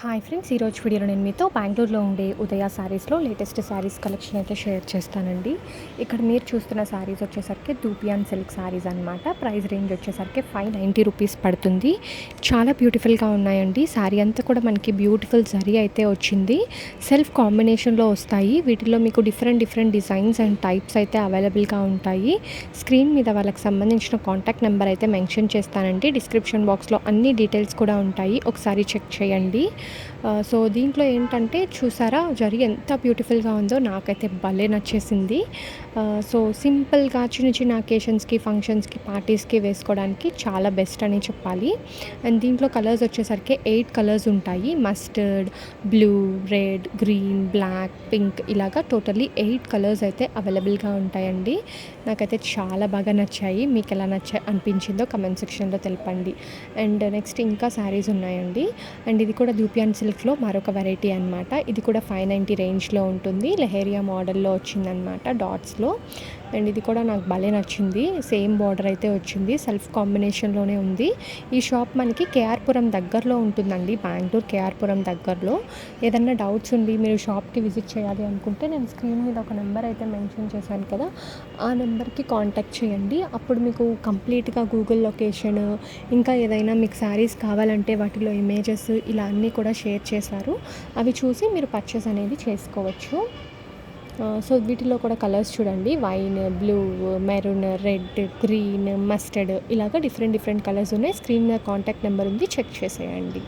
Hi friends ఈరోజు వీడియోలో నేను మీతో బెంగళూరులో ఉండే ఉదయ శారీస్లో లేటెస్ట్ శారీస్ కలెక్షన్ అయితే షేర్ చేస్తానండి. ఇక్కడ మీరు చూస్తున్న శారీస్ వచ్చేసరికి దూపియాన్ సిల్క్ శారీస్ అనమాట ప్రైస్ రేంజ్ వచ్చేసరికి ఫైవ్ నైంటీ రూపీస్ పడుతుంది. చాలా బ్యూటిఫుల్గా ఉన్నాయండి. శారీ అంతా కూడా మనకి బ్యూటిఫుల్ జరీ అయితే వచ్చింది. సెల్ఫ్ కాంబినేషన్లో వస్తాయి. వీటిలో మీకు different different designs and types అయితే అవైలబుల్గా ఉంటాయి. స్క్రీన్ మీద వాళ్ళకి సంబంధించిన కాంటాక్ట్ నెంబర్ అయితే మెన్షన్ చేస్తానండి. డిస్క్రిప్షన్ బాక్స్లో అన్ని డీటెయిల్స్ కూడా ఉంటాయి. ఒకసారి చెక్ చేయండి. సో దీంట్లో ఏంటంటే చూసారా జరి ఎంత బ్యూటిఫుల్గా ఉందో నాకైతే భలే నచ్చేసింది. సో సింపుల్గా చిన్న చిన్న అకేషన్స్కి ఫంక్షన్స్కి పార్టీస్కి వేసుకోవడానికి చాలా బెస్ట్ అని చెప్పాలి. అండ్ దీంట్లో కలర్స్ వచ్చేసరికి ఎయిట్ కలర్స్ ఉంటాయి. Mustard blue red green black pink ఇలాగా టోటల్లీ ఎయిట్ కలర్స్ అయితే అవైలబుల్గా ఉంటాయండి. నాకైతే చాలా బాగా నచ్చాయి. మీకు ఎలా నచ్చా అనిపించిందో కమెంట్ సెక్షన్లో తెలపండి. అండ్ నెక్స్ట్ ఇంకా శారీస్ ఉన్నాయండి. అండ్ ఇది కూడా దూపియాన్ సిల్క్లో మరొక వెరైటీ అనమాట ఇది కూడా ఫైవ్ నైంటీ రేంజ్లో ఉంటుంది. లెహేరియా మోడల్లో వచ్చిందనమాట డాట్స్లో అండ్ ఇది కూడా నాకు భలే నచ్చింది. సేమ్ బార్డర్ అయితే వచ్చింది. సెల్ఫ్ కాంబినేషన్లోనే ఉంది. ఈ షాప్ మనకి కేఆర్పురం దగ్గరలో ఉంటుందండి. బెంగళూరు కేఆర్పురం దగ్గరలో. ఏదన్నా డౌట్స్ ఉండి మీరు షాప్కి విజిట్ చేయాలి అనుకుంటే నేను స్క్రీన్ మీద ఒక నెంబర్ అయితే మెన్షన్ చేశాను కదా ఆ నెంబర్కి కాంటాక్ట్ చేయండి. అప్పుడు మీకు కంప్లీట్గా గూగుల్ లొకేషన్ ఇంకా ఏదైనా మీకు శారీస్ కావాలంటే వాటిలో ఇమేజెస్ ఇలా అన్నీ కూడా షేర్ చేశారు. అవి చూసి మీరు పర్చేస్ అనేది చేసుకోవచ్చు. సో వీటిలో కూడా కలర్స్ చూడండి. Wine blue maroon red green mustard ఇలాగ డిఫరెంట్ డిఫరెంట్ కలర్స్ ఉన్నాయి. స్క్రీన్ మీద కాంటాక్ట్ నెంబర్ ఉంది. చెక్ చేసేయండి.